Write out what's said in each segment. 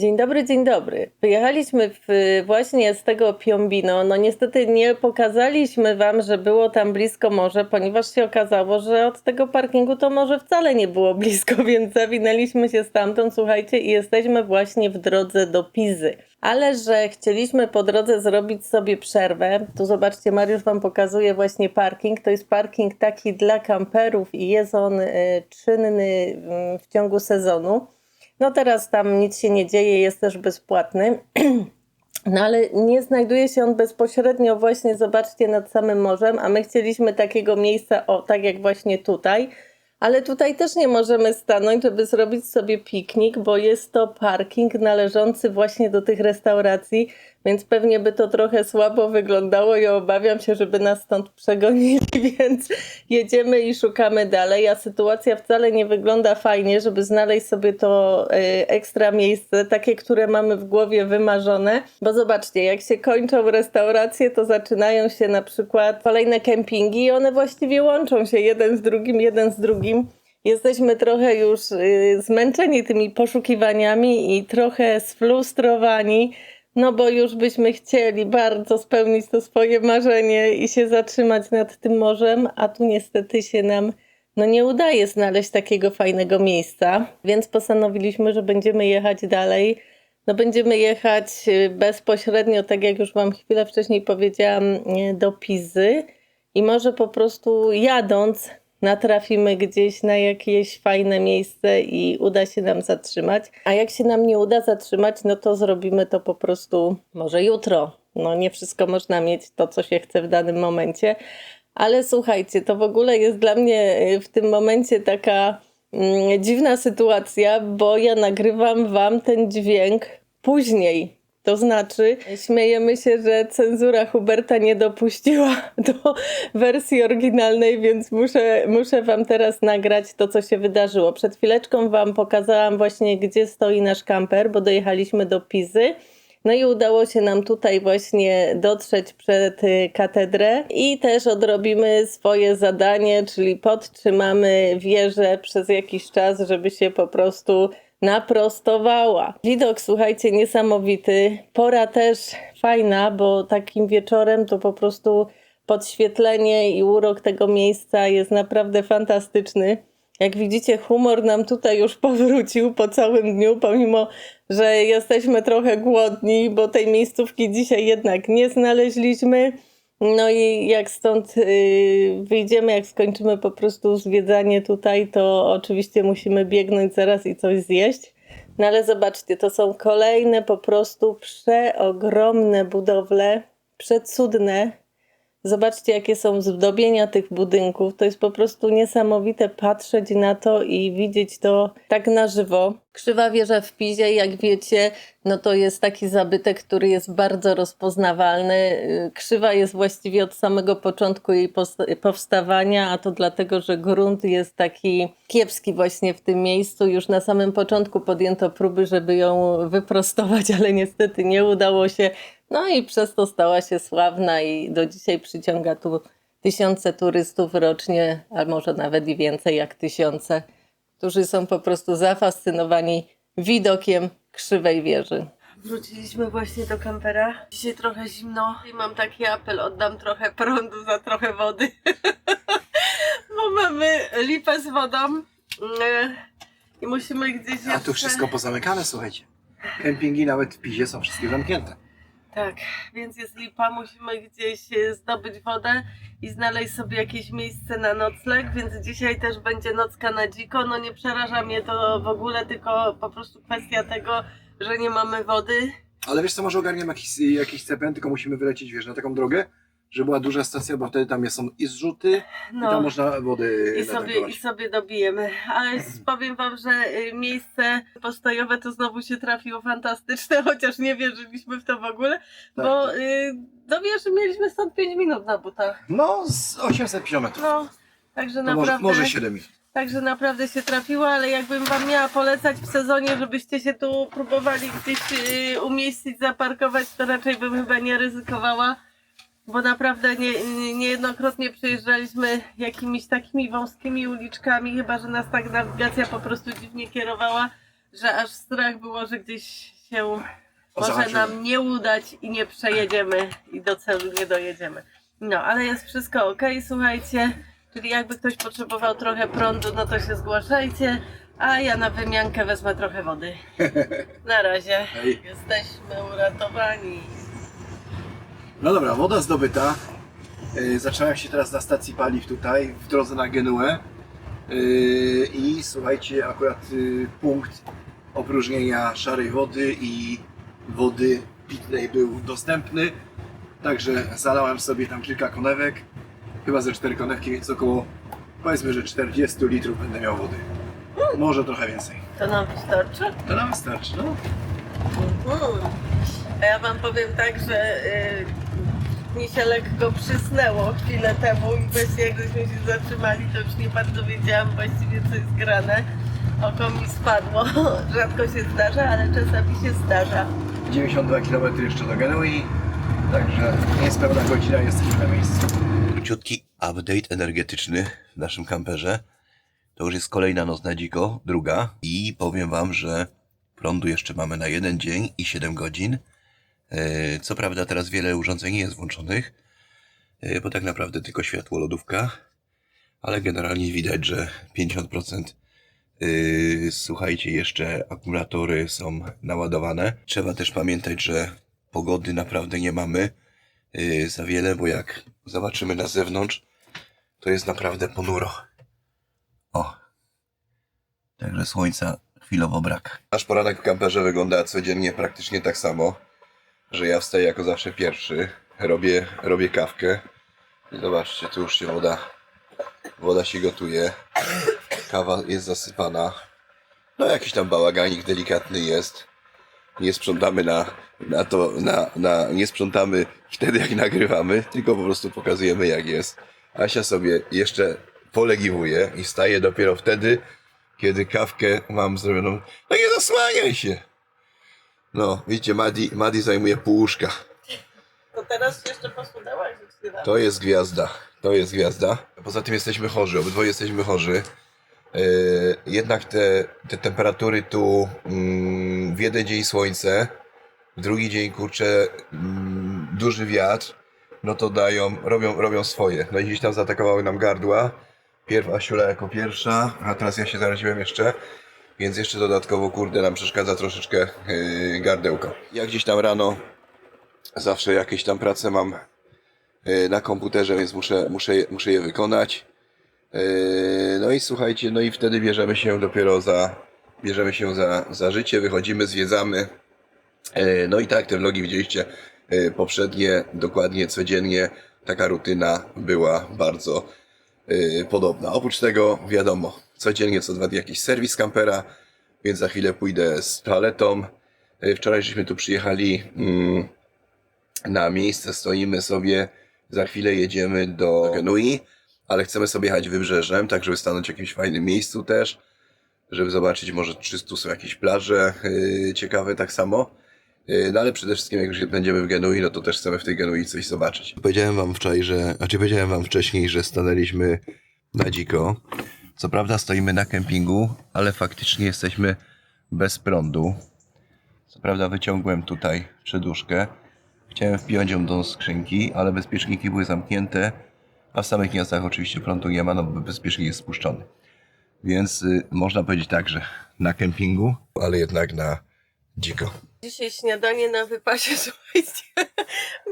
Dzień dobry, dzień dobry. Wyjechaliśmy w, właśnie z tego Piombino. No niestety nie pokazaliśmy Wam, że było tam blisko morze, ponieważ się okazało, że od tego parkingu to może wcale nie było blisko, więc zawinęliśmy się stamtąd, słuchajcie, i jesteśmy właśnie w drodze do Pizy. Ale że chcieliśmy po drodze zrobić sobie przerwę, tu zobaczcie, Mariusz Wam pokazuje właśnie parking. To jest parking taki dla kamperów i jest on y, czynny mm, w ciągu sezonu. No teraz tam nic się nie dzieje, jest też bezpłatny. No ale nie znajduje się on bezpośrednio właśnie, zobaczcie, nad samym morzem, a my chcieliśmy takiego miejsca, o tak jak właśnie tutaj, ale tutaj też nie możemy stanąć, żeby zrobić sobie piknik, bo jest to parking należący właśnie do tych restauracji, więc pewnie by to trochę słabo wyglądało i obawiam się, żeby nas stąd przegonili, więc jedziemy i szukamy dalej, a sytuacja wcale nie wygląda fajnie, żeby znaleźć sobie to y, ekstra miejsce, takie, które mamy w głowie wymarzone, bo zobaczcie, jak się kończą restauracje, to zaczynają się na przykład kolejne kempingi i one właściwie łączą się jeden z drugim, jeden z drugim. Jesteśmy trochę już y, zmęczeni tymi poszukiwaniami i trochę sfrustrowani, no bo już byśmy chcieli bardzo spełnić to swoje marzenie i się zatrzymać nad tym morzem, a tu niestety się nam no nie udaje znaleźć takiego fajnego miejsca, więc postanowiliśmy, że będziemy jechać dalej. No będziemy jechać y, bezpośrednio, tak jak już Wam chwilę wcześniej powiedziałam, y, do Pizy i może po prostu jadąc natrafimy gdzieś na jakieś fajne miejsce i uda się nam zatrzymać. A jak się nam nie uda zatrzymać, no to zrobimy to po prostu może jutro. No nie wszystko można mieć to, co się chce w danym momencie. Ale słuchajcie, to w ogóle jest dla mnie y, w tym momencie taka mm, dziwna sytuacja, bo ja nagrywam wam ten dźwięk później. To znaczy, śmiejemy się, że cenzura Huberta nie dopuściła do wersji oryginalnej, więc muszę, muszę Wam teraz nagrać to, co się wydarzyło. Przed chwileczką Wam pokazałam właśnie, gdzie stoi nasz kamper, bo dojechaliśmy do Pizy. No i udało się nam tutaj właśnie dotrzeć przed y, katedrę i też odrobimy swoje zadanie, czyli podtrzymamy wieżę przez jakiś czas, żeby się po prostu naprostowała. Widok, słuchajcie, niesamowity. Pora też fajna, bo takim wieczorem to po prostu podświetlenie i urok tego miejsca jest naprawdę fantastyczny. Jak widzicie, humor nam tutaj już powrócił po całym dniu, pomimo że jesteśmy trochę głodni, bo tej miejscówki dzisiaj jednak nie znaleźliśmy. No i jak stąd y, wyjdziemy, jak skończymy po prostu zwiedzanie tutaj, to oczywiście musimy biegnąć zaraz i coś zjeść. No ale zobaczcie, to są kolejne po prostu przeogromne budowle, przecudne. Zobaczcie, jakie są zdobienia tych budynków. To jest po prostu niesamowite patrzeć na to i widzieć to tak na żywo. Krzywa wieża w Pizie, jak wiecie, no to jest taki zabytek, który jest bardzo rozpoznawalny. Krzywa jest właściwie od samego początku jej powstawania, a to dlatego, że grunt jest taki kiepski właśnie w tym miejscu. Już na samym początku podjęto próby, żeby ją wyprostować, ale niestety nie udało się. No i przez to stała się sławna i do dzisiaj przyciąga tu tysiące turystów rocznie, a może nawet i więcej jak tysiące, którzy są po prostu zafascynowani widokiem krzywej wieży. Wróciliśmy właśnie do kampera. Dzisiaj trochę zimno i mam taki apel, oddam trochę prądu za trochę wody. Bo mamy lipę z wodą e, i musimy gdzieś A tu wszystko pozamykane, słuchajcie. Kempingi nawet w Pizie są wszystkie zamknięte. Tak, więc jest lipa, musimy gdzieś e, zdobyć wodę i znaleźć sobie jakieś miejsce na nocleg, więc dzisiaj też będzie nocka na dziko. No nie przeraża mnie to w ogóle, tylko po prostu kwestia tego, że nie mamy wody. Ale wiesz co, może ogarniemy jakiś, jakiś CPN, tylko musimy wylecieć, wiesz, na taką drogę, żeby była duża stacja, bo wtedy tam są i zrzuty, i tam No. można wody I sobie, I sobie dobijemy. Ale powiem wam, że y, miejsce postojowe to znowu się trafiło fantastyczne, chociaż nie wierzyliśmy w to w ogóle, Tak, bo tak. y, wieży mieliśmy stąd 5 minut na butach. No, z 800 km. No, także to może, naprawdę... może 7 minut. Także naprawdę się trafiło, ale jakbym wam miała polecać w sezonie, żebyście się tu próbowali gdzieś yy, umieścić, zaparkować, to raczej bym chyba nie ryzykowała, bo naprawdę nie, nie, niejednokrotnie przejeżdżaliśmy jakimiś takimi wąskimi uliczkami, chyba że nas tak nawigacja po prostu dziwnie kierowała, że aż strach było, że gdzieś się może nam nie udać i nie przejedziemy i do celu nie dojedziemy. No, ale jest wszystko ok, słuchajcie. Czyli jakby ktoś potrzebował trochę prądu, no to się zgłaszajcie. A ja na wymiankę wezmę trochę wody. Na razie. Hej. Jesteśmy uratowani. No dobra, woda zdobyta. Yy, zacząłem się teraz na stacji paliw tutaj, w drodze na Genuę. Yy, I słuchajcie, akurat yy, punkt opróżnienia szarej wody i wody pitnej był dostępny. Także zalałem sobie tam kilka konewek. Chyba ze cztery konewki, więc około powiedzmy, że 40 litrów będę miał wody. Może trochę więcej. To nam wystarczy? To nam wystarczy, no. Mhm. A ja wam powiem tak, że y, mi się lekko przysnęło chwilę temu i właściwie jak żeśmy się zatrzymali, to już nie bardzo wiedziałam właściwie co jest grane. Oko mi spadło. Rzadko się zdarza, ale czasami się zdarza. 92 km jeszcze do Genui. Także niespełna godzina jesteśmy na miejscu. Króciutki update energetyczny w naszym kamperze. To już jest kolejna noc na dziko, druga. I powiem wam, że prądu jeszcze mamy na jeden dzień i 7 godzin. E, Co prawda teraz wiele urządzeń nie jest włączonych, e, bo tak naprawdę tylko światło lodówka. Ale generalnie widać, że 50% e, słuchajcie, jeszcze akumulatory są naładowane. Trzeba też pamiętać, że pogody naprawdę nie mamy za wiele, bo jak zobaczymy na zewnątrz, to jest naprawdę ponuro. O. Także słońca chwilowo brak. Nasz poranek w kamperze wygląda codziennie praktycznie tak samo, że ja wstaję jako zawsze pierwszy, robię, robię kawkę. I zobaczcie, tu już się woda, woda się gotuje, kawa jest zasypana. No jakiś tam bałaganik delikatny jest nie sprzątamy na, na to, na, na, nie sprzątamy wtedy jak nagrywamy, tylko po prostu pokazujemy jak jest. Asia sobie jeszcze polegiwuje i staje dopiero wtedy, kiedy kawkę mam zrobioną. No nie zasłaniaj się! No, widzicie, Madi, Madi zajmuje pół łóżka. To teraz jeszcze się To jest gwiazda. To jest gwiazda. Poza tym jesteśmy chorzy, obydwoje jesteśmy chorzy. Yy, jednak te, te temperatury tu mm, w jeden dzień słońce, w drugi dzień kurczę mm, duży wiatr, no to dają, robią, robią swoje. No i gdzieś tam zaatakowały nam gardła. Pierw Asiula jako pierwsza, a teraz ja się zaraziłem jeszcze. Więc jeszcze dodatkowo, kurde, nam przeszkadza troszeczkę yy, gardełko. Ja gdzieś tam rano zawsze jakieś tam prace mam e, na komputerze, więc muszę, muszę, muszę je wykonać. E, No i słuchajcie, no i wtedy bierzemy się dopiero za, bierzemy się za, za życie, wychodzimy, zwiedzamy. E, No i tak, te vlogi widzieliście e, poprzednie, dokładnie codziennie. Taka rutyna była bardzo e, podobna. Oprócz tego, wiadomo, codziennie, co dwa dni jakiś serwis kampera, więc za chwilę pójdę z toaletą. E, Wczoraj żeśmy tu przyjechali mm, na miejsce, stoimy sobie, za chwilę jedziemy do Genui, ale chcemy sobie jechać wybrzeżem, tak żeby stanąć w jakimś fajnym miejscu też, żeby zobaczyć, może czy tu są jakieś plaże yy, ciekawe tak samo. Yy, no ale przede wszystkim jak już będziemy w Genui, no to też chcemy w tej Genui coś zobaczyć. Powiedziałem wam wczoraj, że, znaczy powiedziałem wam wcześniej, że stanęliśmy na dziko. Co prawda stoimy na kempingu, ale faktycznie jesteśmy bez prądu. Co prawda wyciągłem tutaj przedłużkę. Chciałem wpiąć ją do skrzynki, ale bezpieczniki były zamknięte, a w samych gniazdach oczywiście prądu nie ma, no bo bezpiecznik jest spuszczony. Więc y, można powiedzieć tak, że na kempingu, ale jednak na dziko. Dzisiaj śniadanie na wypasie, słuchajcie,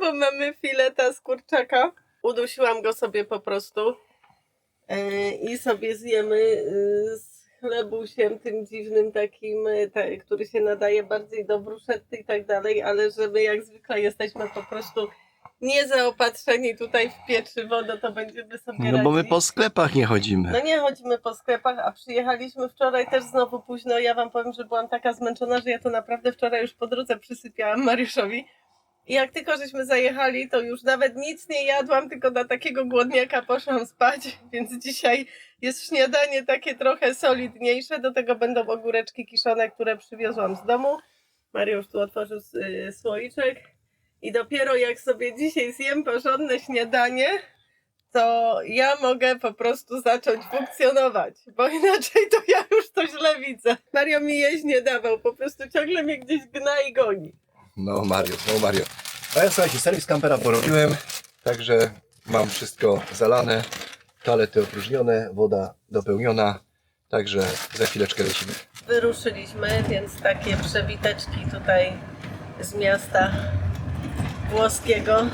bo mamy fileta z kurczaka. Udusiłam go sobie po prostu i sobie zjemy yy, z chlebusiem, tym dziwnym takim, ta, który się nadaje bardziej do bruszety i tak dalej, ale że my jak zwykle jesteśmy po prostu niezaopatrzeni tutaj w pieczywo, no to będziemy sobie No bo my po sklepach nie chodzimy. No nie chodzimy po sklepach, a przyjechaliśmy wczoraj też znowu późno. Ja wam powiem, że byłam taka zmęczona, że ja to naprawdę wczoraj już po drodze przysypiałam Mariuszowi. I jak tylko żeśmy zajechali, to już nawet nic nie jadłam, tylko na takiego głodniaka poszłam spać, więc dzisiaj jest śniadanie takie trochę solidniejsze. Do tego będą ogóreczki kiszone, które przywiozłam z domu. Mariusz tu otworzył y, słoiczek. I dopiero jak sobie dzisiaj zjem porządne śniadanie, to ja mogę po prostu zacząć funkcjonować, bo inaczej to ja już to źle widzę. Mario mi jeść nie dawał, po prostu ciągle mnie gdzieś gna i goni. No Mario, no Mario. A ja słuchajcie, serwis kampera porobiłem, także mam wszystko zalane, toalety opróżnione, woda dopełniona, także za chwileczkę lecimy. Wyruszyliśmy, więc takie przebiteczki tutaj z miasta włoskiego,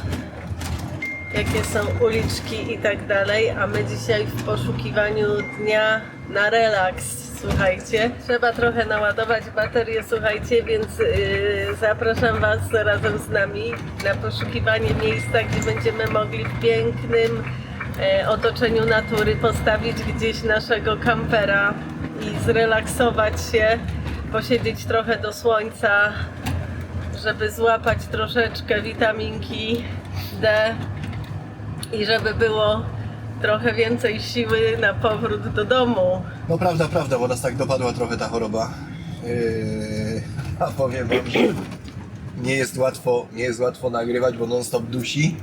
jakie są uliczki i tak dalej, a my dzisiaj w poszukiwaniu dnia na relaks, słuchajcie. Trzeba trochę naładować baterię, słuchajcie, więc yy, zapraszam Was razem z nami na poszukiwanie miejsca, gdzie będziemy mogli w pięknym e, otoczeniu natury postawić gdzieś naszego kampera i zrelaksować się, posiedzieć trochę do słońca, żeby złapać troszeczkę witaminki D i żeby było trochę więcej siły na powrót do domu. No prawda, prawda, bo nas tak dopadła trochę ta choroba. Yy, a powiem wam, że nie jest łatwo, nie jest łatwo nagrywać, bo non stop dusi,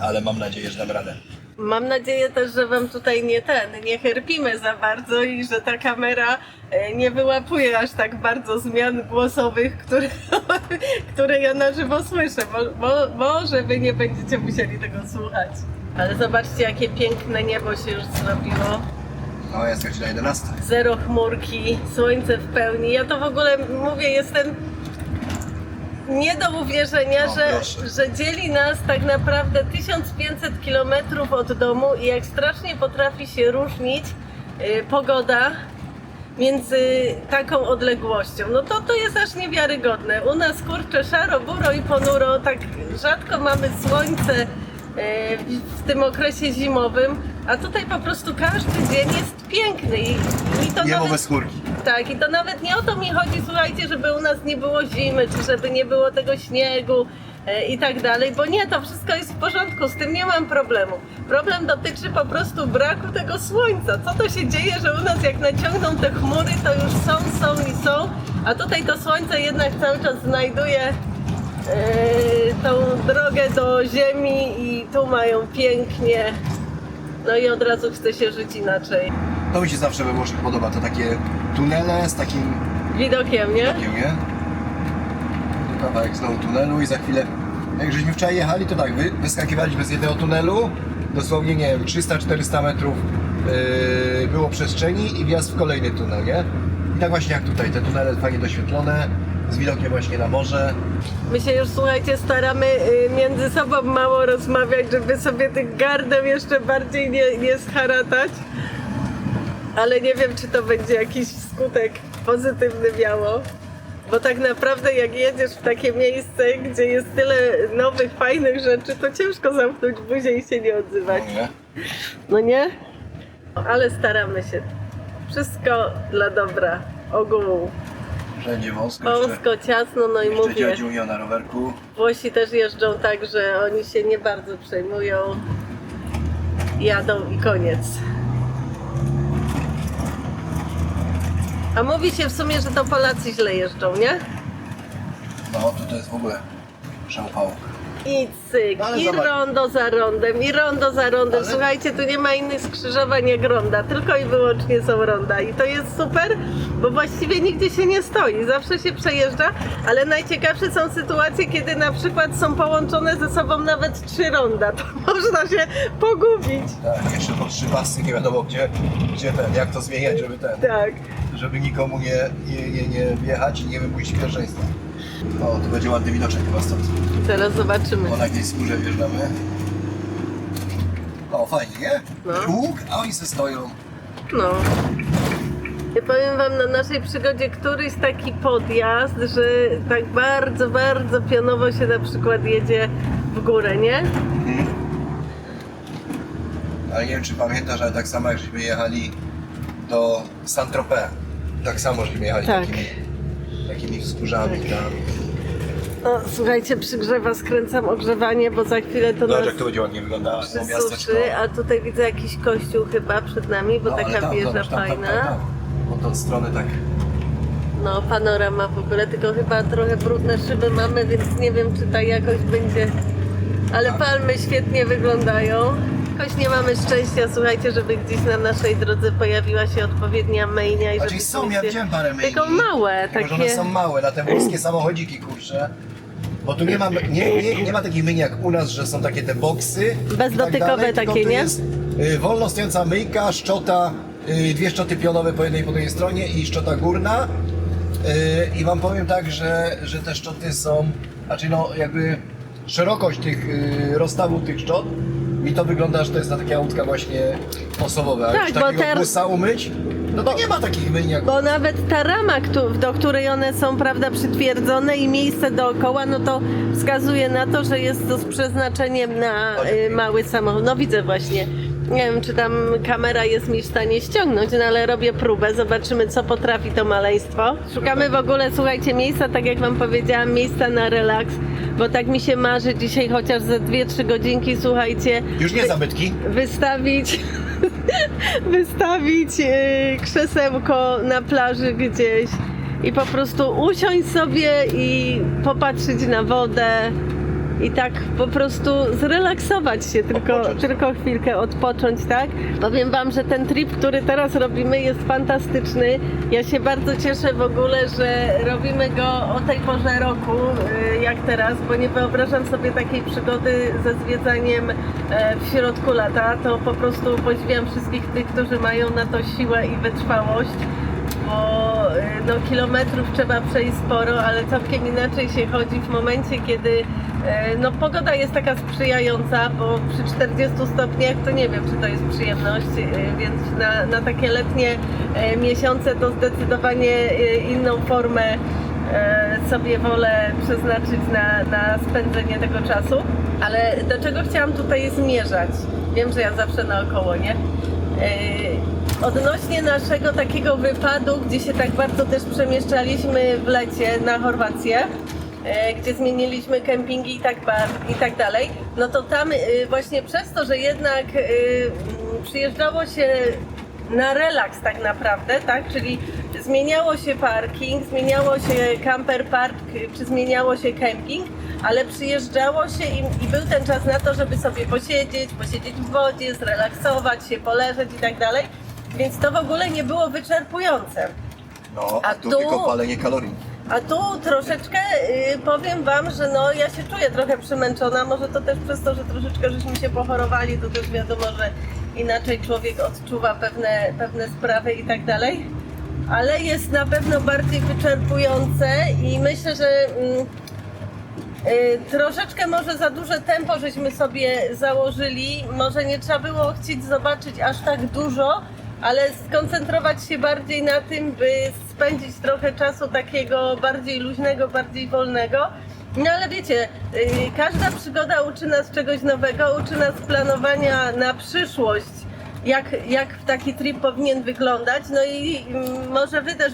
ale mam nadzieję, że dam radę. Mam nadzieję też, że Wam tutaj nie ten, nie herpimy za bardzo i że ta kamera e, nie wyłapuje aż tak bardzo zmian głosowych, które, które ja na żywo słyszę. Mo, mo, może Wy nie będziecie musieli tego słuchać. Ale zobaczcie, jakie piękne niebo się już zrobiło. No jest godzina 11. Zero chmurki, słońce w pełni. Ja to w ogóle mówię, jestem nie do uwierzenia, O, że, że dzieli nas tak naprawdę 1500 km od domu i jak strasznie potrafi się różnić y, pogoda między taką odległością. No to to jest aż niewiarygodne. U nas kurczę szaro, buro i ponuro, tak rzadko mamy słońce w tym okresie zimowym, a tutaj po prostu każdy dzień jest piękny i, i to Niebo nawet... bez chmurki. Tak, i to nawet nie o to mi chodzi, słuchajcie, żeby u nas nie było zimy, czy żeby nie było tego śniegu e, i tak dalej, bo nie, to wszystko jest w porządku, z tym nie mam problemu. Problem dotyczy po prostu braku tego słońca. Co to się dzieje, że u nas jak naciągną te chmury, to już są, są i są, a tutaj to słońce jednak cały czas znajduje tą drogę do ziemi i tu mają pięknie. No i od razu chce się żyć inaczej. To mi się zawsze we Włoszech podoba, to takie tunele z takim Widokiem, nie? widokiem, nie? Tu Kawałek znowu tunelu i za chwilę, jak żeśmy wczoraj jechali, to tak, wy, wyskakiwaliśmy z jednego tunelu, dosłownie, nie wiem, 300-400 metrów yy, było przestrzeni i wjazd w kolejny tunel, nie? I tak właśnie jak tutaj, te tunele fajnie doświetlone, z widokiem właśnie na morze. My się już, słuchajcie, staramy y, między sobą mało rozmawiać, żeby sobie tych gardem jeszcze bardziej nie, nie scharatać. Ale nie wiem, czy to będzie jakiś skutek pozytywny miało. Bo tak naprawdę jak jedziesz w takie miejsce, gdzie jest tyle nowych, fajnych rzeczy, to ciężko zamknąć buzię i się nie odzywać. nie? No nie? Ale staramy się. Wszystko dla dobra ogółu. Wszędzie wąsko, Wąsko, ciasno, no i jeszcze mówię. dziadziunio na rowerku. Włosi też jeżdżą tak, że oni się nie bardzo przejmują. Jadą i koniec. A mówi się w sumie, że to Polacy źle jeżdżą, nie? No, tu to jest w ogóle szałpał. I cyk, Ale i zobacz. rondo za rondem, i rondo za rondem. Ale- Słuchajcie, tu nie ma innych skrzyżowań jak ronda, tylko i wyłącznie są ronda. I to jest super, bo właściwie nigdzie się nie stoi, zawsze się przejeżdża, ale najciekawsze są sytuacje, kiedy na przykład są połączone ze sobą nawet trzy ronda. To można się pogubić. Tak, jeszcze po trzy pasy, nie wiadomo gdzie, gdzie ten, jak to zmieniać, żeby ten, Tak. żeby nikomu nie, nie, nie, nie wjechać i nie wypuścić pierwszeństwa. O, tu będzie ładny widoczek chyba stąd, Teraz zobaczymy. bo na jakiejś skórze wjeżdżamy. O, fajnie, nie? No. Łuk, a oni se stoją. No. Ja powiem wam na naszej przygodzie któryś taki podjazd, że tak bardzo, bardzo pionowo się na przykład jedzie w górę, nie? Mhm. Ale nie wiem, czy pamiętasz, ale tak samo jak żeśmy jechali do Saint-Tropez. Tak samo żeśmy jechali Tak. takimi, wzgórzami tam. No, słuchajcie, przygrzewa, skręcam ogrzewanie, bo za chwilę to Zobacz, nas jak to będzie ładnie wyglądało, to miasteczko. przysuszy, a tutaj widzę jakiś kościół chyba przed nami, bo No, ale taka tam, wieża zobacz, tam, tam, fajna. tam, tam. Bo tą stronę tak No, panorama w ogóle, tylko chyba trochę brudne szyby mamy, więc nie wiem, czy ta jakość będzie... Ale Tak. palmy świetnie wyglądają. Jakoś nie mamy szczęścia, słuchajcie, żeby gdzieś na naszej drodze pojawiła się odpowiednia myjnia i Znaczy żebyśmy są, ja widziałem parę myjni. Tylko małe, Tylko, że one takie. są małe, na te włoskie samochodziki, kurczę. Bo tu nie ma, nie, nie, nie ma takich myjni jak u nas, że są takie te boksy. i Bezdotykowe tak dalej, tylko takie, tu nie? jest y, wolno stojąca myjka, szczota, y, dwie szczoty pionowe po jednej i po drugiej stronie i szczota górna. Y, I wam powiem tak, że, że te szczoty są, znaczy no jakby szerokość tych y, rozstawu tych szczot mi to wygląda, że to jest na takie autka właśnie osobowe. A Tak, już bo takiego ter- umyć, no to nie ma takich myjni jak Bo nawet ta rama, któ- do której one są, prawda, przytwierdzone i miejsce dookoła, no to wskazuje na to, że jest to z przeznaczeniem na y, mały samochód. No widzę właśnie. Nie wiem, czy tam kamera jest mi w stanie ściągnąć, no ale robię próbę, zobaczymy, co potrafi to maleństwo. Szukamy w ogóle, słuchajcie, miejsca, tak jak wam powiedziałam, miejsca na relaks, bo tak mi się marzy dzisiaj chociaż ze 2-3 godzinki, słuchajcie, Już nie zabytki. wystawić wystawić e, krzesełko na plaży gdzieś i po prostu usiąść sobie i popatrzeć na wodę i tak po prostu zrelaksować się, tylko, Odpocząć. tylko chwilkę odpocząć, tak? Powiem Wam, że ten trip, który teraz robimy jest fantastyczny. Ja się bardzo cieszę w ogóle, że robimy go o tej porze roku, y, jak teraz, bo nie wyobrażam sobie takiej przygody ze zwiedzaniem e, w środku lata. To po prostu podziwiam wszystkich tych, którzy mają na to siłę i wytrwałość bo y, no, kilometrów trzeba przejść sporo, ale całkiem inaczej się chodzi w momencie, kiedy no, pogoda jest taka sprzyjająca, bo przy 40 stopniach to nie wiem, czy to jest przyjemność, y, więc na, na takie letnie y, miesiące to zdecydowanie inną formę sobie wolę przeznaczyć na, na spędzenie tego czasu. Ale do czego chciałam tutaj zmierzać? Wiem, że ja zawsze naokoło, nie? Odnośnie naszego takiego wypadu, gdzie się tak bardzo też przemieszczaliśmy w lecie na Chorwację, e, gdzie zmieniliśmy kempingi i tak, i tak dalej, no to tam e, właśnie przez to, że jednak e, m, przyjeżdżało się na relaks tak naprawdę, tak? Czyli zmieniało się parking, zmieniało się camper park, czy zmieniało się kemping, ale przyjeżdżało się i, i był ten czas na to, żeby sobie posiedzieć, posiedzieć w wodzie, zrelaksować się, poleżeć i tak dalej. Więc to w ogóle nie było wyczerpujące. No, A a tu tu- tylko palenie kalorii. A tu troszeczkę y, powiem Wam, że no ja się czuję trochę przemęczona. Może to też przez to, że troszeczkę żeśmy się pochorowali, to też wiadomo, że inaczej człowiek odczuwa pewne, pewne sprawy i tak dalej. Ale jest na pewno bardziej wyczerpujące i myślę, że mm, y, troszeczkę może za duże tempo żeśmy sobie założyli. Może nie trzeba było chcieć zobaczyć aż tak dużo, ale skoncentrować się bardziej na tym, by spędzić trochę czasu takiego bardziej luźnego, bardziej wolnego. No ale wiecie, y, każda przygoda uczy nas czegoś nowego, uczy nas planowania na przyszłość, jak, jak taki trip powinien wyglądać. No i mm, może wy też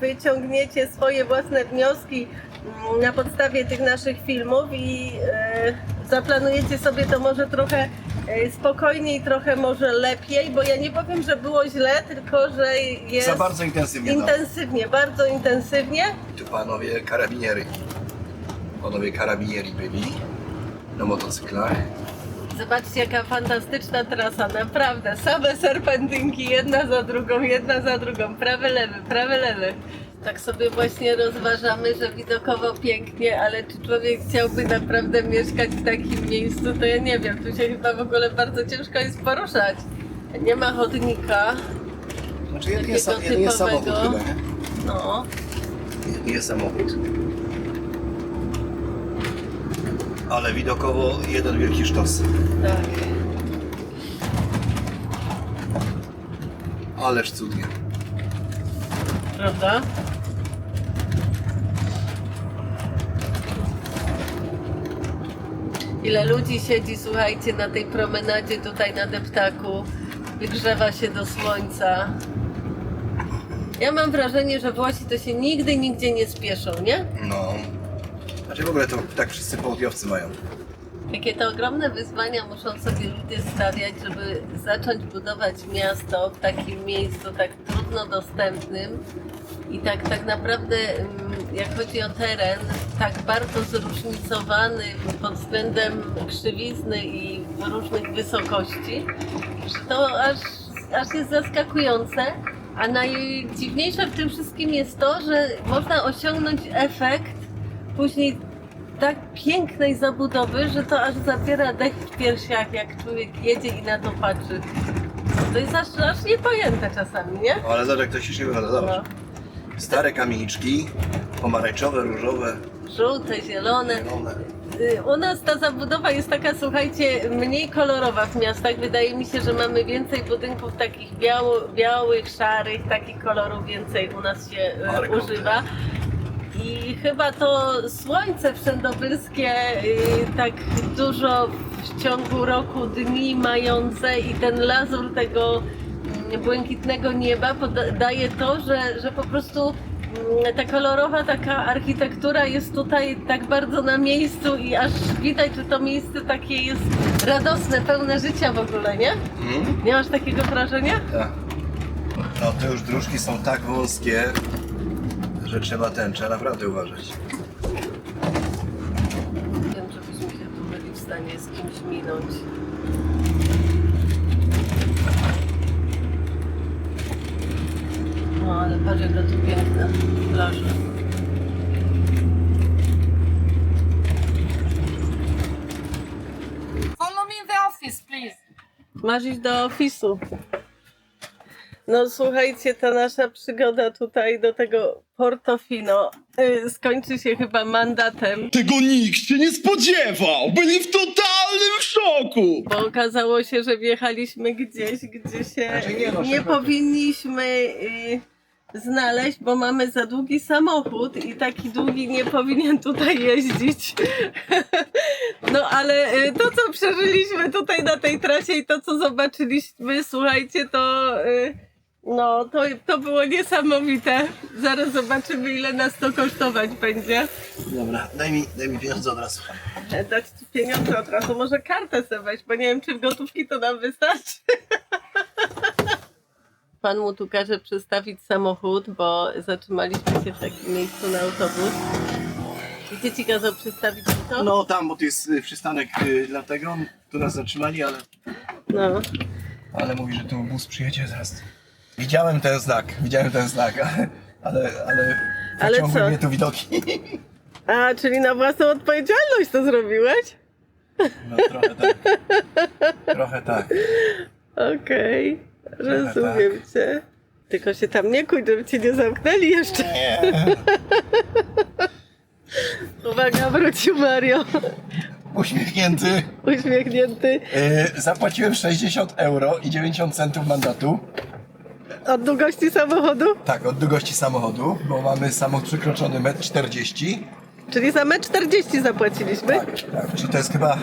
wyciągniecie swoje własne wnioski mm, na podstawie tych naszych filmów i e, zaplanujecie sobie to może trochę e, spokojniej, trochę może lepiej, bo ja nie powiem, że było źle, tylko że jest Za bardzo intensywnie. no. intensywnie, bardzo intensywnie. Tu panowie karabiniery. Panowie karabinieri byli na motocyklach. Zobaczcie, jaka fantastyczna trasa, naprawdę. Same serpentynki, jedna za drugą, jedna za drugą. Prawy, lewy, prawy, lewy. Tak sobie właśnie rozważamy, że widokowo pięknie, ale czy człowiek chciałby naprawdę mieszkać w takim miejscu, to ja nie wiem. Tu się chyba w ogóle bardzo ciężko jest poruszać. Nie ma chodnika. Znaczy jedynie, Takiego jedynie samochód chyba, nie? No. Jedynie samochód. Ale widokowo jeden wielki sztos. Tak. Ależ cudnie. Prawda? Ile ludzi siedzi, słuchajcie, na tej promenadzie tutaj na deptaku, wygrzewa się do słońca. Ja mam wrażenie, że Włosi to się nigdy, nigdzie nie spieszą, nie? No. Znaczy w ogóle to tak wszyscy południowcy mają. Jakie to ogromne wyzwania muszą sobie ludzie stawiać, żeby zacząć budować miasto w takim miejscu tak trudno dostępnym i tak, tak naprawdę mm, jak chodzi o teren, tak bardzo zróżnicowany pod względem krzywizny i różnych wysokości, że to aż, aż jest zaskakujące. A najdziwniejsze w tym wszystkim jest to, że można osiągnąć efekt później tak pięknej zabudowy, że to aż zabiera dech w piersiach, jak człowiek jedzie i na to patrzy. To jest aż, aż niepojęte czasami, nie? O, ale zobacz jak to się wygląda, zobacz. No. Stare kamieniczki, pomarańczowe, różowe, Żółte, zielone. zielone. Y, U nas ta zabudowa jest taka, słuchajcie, mniej kolorowa w miastach. Wydaje mi się, że mamy więcej budynków takich biało, białych, szarych, takich kolorów więcej u nas się y, Ale kurde. używa. I chyba to słońce wszędobylskie, y, tak dużo w ciągu roku dni mające i ten lazur tego błękitnego nieba daje to, że, że po prostu mm, ta kolorowa taka architektura jest tutaj tak bardzo na miejscu i aż widać, że to miejsce takie jest radosne, pełne życia w ogóle, nie? Mhm. Nie masz takiego wrażenia? Tak. No te już dróżki są tak wąskie, że trzeba ten, trzeba naprawdę uważać. Wiem, żebyśmy się tu byli w stanie z kimś minąć. No ale patrz tu piękna plaża. Follow me in the office, please. Masz iść do ofisu. No słuchajcie, ta nasza przygoda tutaj do tego Portofino y, skończy się chyba mandatem, Tego nikt się nie spodziewał! Byli w totalnym szoku! bo okazało się, że wjechaliśmy gdzieś, gdzie się Znaczy nie, no, nie powinniśmy y, znaleźć, bo mamy za długi samochód i taki długi nie powinien tutaj jeździć. No ale y, to, co przeżyliśmy tutaj na tej trasie i to, co zobaczyliśmy, słuchajcie, to... y, No, to, to było niesamowite. Zaraz zobaczymy, ile nas to kosztować będzie. Dobra, daj mi, daj mi pieniądze od razu. E, Dać ci pieniądze od razu, może kartę sobie weź, bo nie wiem, czy w gotówki to nam wystarczy. Pan mu tu każe przestawić samochód, bo zatrzymaliśmy się w takim miejscu na autobus. Gdzie ci kazał przestawić to? No tam, bo to jest y, przystanek y, dlatego, tu nas zatrzymali, ale, no. ale mówi, że tu bus przyjedzie zaraz. Widziałem ten znak, widziałem ten znak, ale, ale, ale co? mnie tu widoki. A, czyli na własną odpowiedzialność to zrobiłeś? No trochę tak. Trochę tak. Okej, rozumiem cię. Tylko się tam nie kuj, żeby cię nie zamknęli jeszcze. Nie. Uwaga, wrócił Mario. Uśmiechnięty. Uśmiechnięty. Y, zapłaciłem 60 euro i 90 centów mandatu. Od długości samochodu? Tak, od długości samochodu, bo mamy samochód przekroczony 1,40 m. Czyli za metr 40 zapłaciliśmy. Tak, tak. Czy to jest chyba.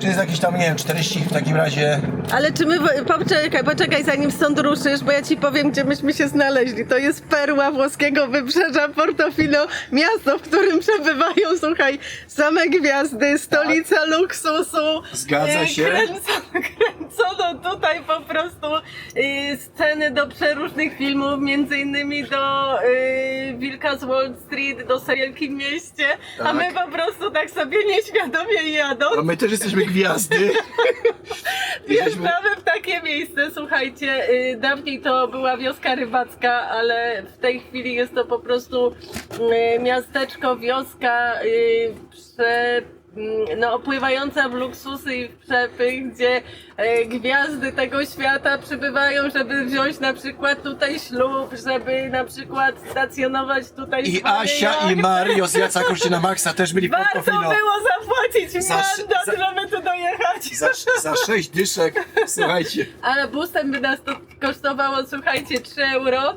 Czy jest jakieś tam, nie wiem, 40 w takim razie. Ale czy my, poczekaj, poczekaj zanim stąd ruszysz, bo ja ci powiem, gdzie myśmy się znaleźli. To jest perła włoskiego wybrzeża Portofino, miasto, w którym przebywają, słuchaj, same gwiazdy, stolica luksusu. Zgadza E, się. Kręcono, kręcono tutaj po prostu e, sceny do przeróżnych filmów, między innymi do e, Wilka z Wall Street, do Serialki w mieście, a Tak. my po prostu tak sobie nieświadomie jadąc. No my też jesteśmy gwiazdy. Wjeżdżamy w takie miejsce, słuchajcie, y, dawniej to była wioska rybacka, ale w tej chwili jest to po prostu y, miasteczko, wioska y, prze, no, opływająca w luksusy i w przepych, gdzie e, gwiazdy tego świata przybywają, żeby wziąć na przykład tutaj ślub, żeby na przykład stacjonować tutaj I Asia i jachty. Mario z Jaca Kościna Maxa też byli w Warto Portofino. było zapłacić Za- mandat, za- żeby tu dojechać. Za, za 6 dyszek, słuchajcie. Ale busem by nas to kosztowało, słuchajcie, 3 euro.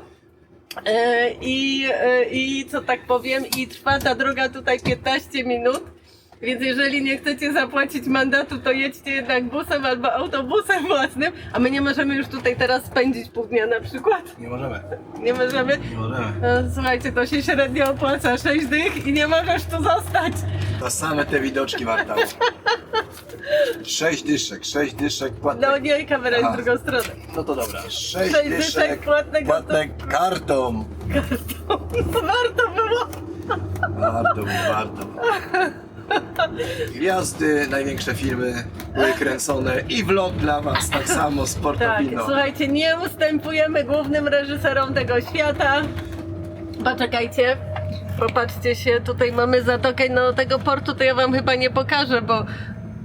E, I, e, I co tak powiem, i trwa ta droga tutaj 15 minut. Więc jeżeli nie chcecie zapłacić mandatu, to jedźcie jednak busem albo autobusem własnym, a my nie możemy już tutaj teraz spędzić pół dnia na przykład. Nie możemy. Nie możemy. Nie możemy. No, słuchajcie, to się średnio opłaca, 6 dych i nie możesz tu zostać. To same te widoczki warta. 6 dyszek, 6 dyszek płatnych. No nie, kamera jest Aha. w drugą stronę. No to dobra. 6 Sześć dyszek dyszek płatnego płatne kartą. Warto było. Warto, warto. Gwiazdy, największe filmy były kręcone i vlog dla was, tak samo z Tak, Portofino. słuchajcie, nie ustępujemy głównym reżyserom tego świata. Poczekajcie, popatrzcie się, tutaj mamy zatokę, no tego portu to ja wam chyba nie pokażę, bo,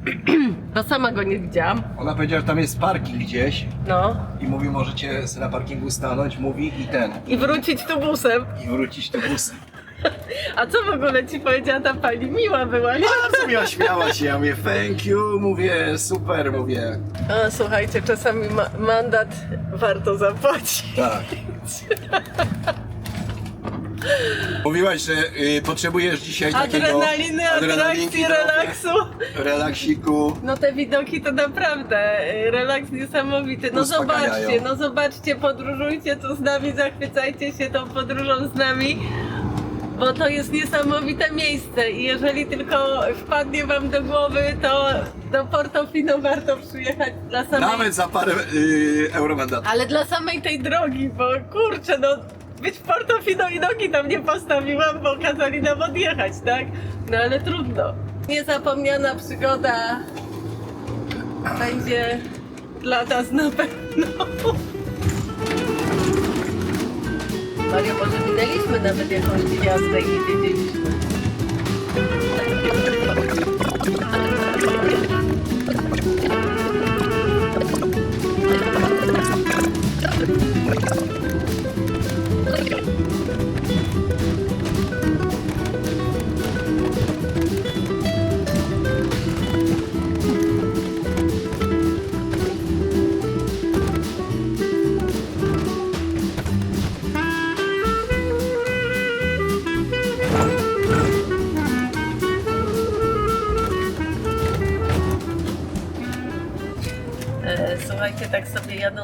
bo sama go nie widziałam. Ona powiedziała, że tam jest parking gdzieś No. i mówi, możecie na parkingu stanąć, mówi i ten, I wrócić tu busem. i wrócić do busem. A co w ogóle ci powiedziała ta pani? Miła była, nie? Bardzo miła, śmiała się, ja mówię thank you, mówię super, mówię A, słuchajcie, czasami ma mandat warto zapłacić. tak. Mówiłaś, że y, potrzebujesz dzisiaj takiego Adrenaliny, adrenalinki atrakcji, relaksu. relaksiku. No te widoki to naprawdę y, relaks niesamowity. No Uspokajają. zobaczcie, no zobaczcie, podróżujcie tu z nami, zachwycajcie się tą podróżą z nami. Bo to jest niesamowite miejsce i jeżeli tylko wpadnie wam do głowy, to do Portofino warto przyjechać dla samej... Nawet za parę y, euro mandatu. Ale dla samej tej drogi, bo kurczę, no być w Portofino i nogi tam nie postawiłam, bo kazali nam odjechać, tak? No ale trudno. Niezapomniana przygoda będzie dla nas na pewno. Mario, może minęliśmy nawet jakąś gwiazdę i nie wiedzieliśmy. E,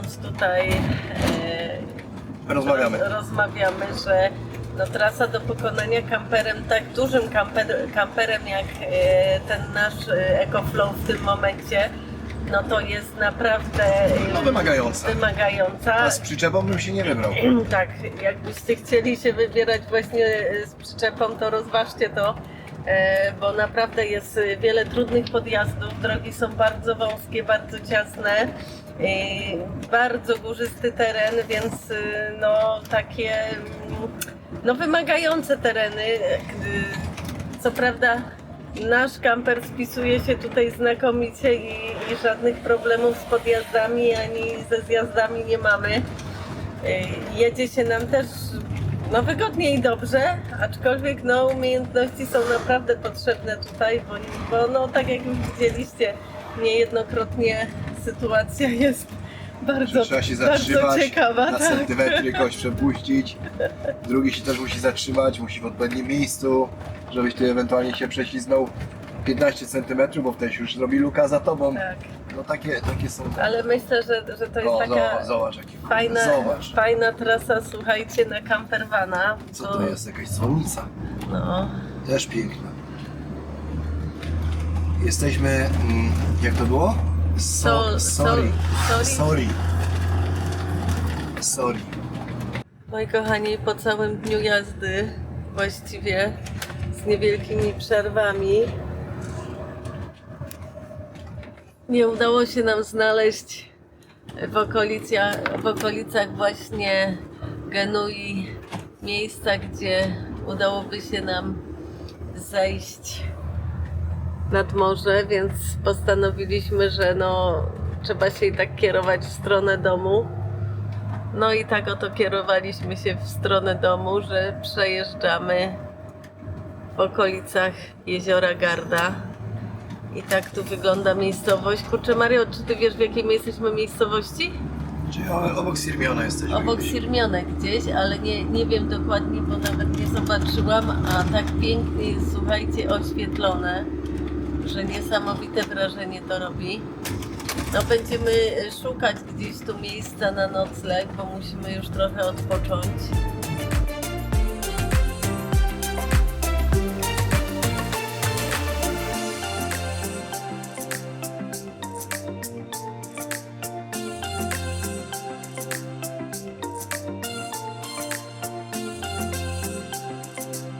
jadąc tutaj e, Rozmawiamy. Roz, rozmawiamy, że no, trasa do pokonania kamperem, tak dużym kamper, kamperem jak e, ten nasz e, EcoFlow w tym momencie, no to jest naprawdę No wymagająca. wymagająca. A z przyczepą bym się nie wybrał. Tak, jakbyście chcieli się wybierać właśnie z przyczepą, to rozważcie to, bo naprawdę jest wiele trudnych podjazdów. Drogi są bardzo wąskie, bardzo ciasne, bardzo górzysty teren, więc e, no takie mm, no, wymagające tereny. Co prawda nasz kamper spisuje się tutaj znakomicie i, i żadnych problemów z podjazdami ani ze zjazdami nie mamy. Y, Jedzie się nam też no, wygodnie i dobrze, aczkolwiek no, umiejętności są naprawdę potrzebne tutaj, bo, bo no, tak jak już widzieliście, niejednokrotnie sytuacja jest bardzo, Trzeba się bardzo zatrzymać, ciekawa. na Tak. centymetry kogoś przepuścić. Drugi się też musi zatrzymać, musi w odpowiednim miejscu, żebyś ty ewentualnie się prześliznął 15 centymetrów, bo wtedy się już zrobi luka za tobą. tak. No takie, takie są. Ale myślę, że, że to jest O, taka zobacz, zobacz jaki fajna, Zobacz. fajna trasa, słuchajcie, na campervana. Co to jest? Jakaś dzwonnica. No, Też piękna. Jesteśmy, mm, jak to było? So, Sol- sorry. sol- sorry. Sorry. moi kochani, po całym dniu jazdy, właściwie z niewielkimi przerwami, nie udało się nam znaleźć w okolicach, w okolicach właśnie Genui miejsca, gdzie udałoby się nam zejść nad morze, więc postanowiliśmy, że no, trzeba się i tak kierować w stronę domu. No i tak oto kierowaliśmy się w stronę domu, że przejeżdżamy w okolicach jeziora Garda. I tak tu wygląda miejscowość. Kurczę Mario, czy ty wiesz w jakiej my jesteśmy miejscowości? Czyli obok Sirmiona jesteśmy. Obok. Sirmionek gdzieś, ale nie, nie wiem dokładnie, bo nawet nie zobaczyłam, a tak pięknie jest, słuchajcie, oświetlone, że niesamowite wrażenie to robi. No będziemy szukać gdzieś tu miejsca na nocleg, bo musimy już trochę odpocząć.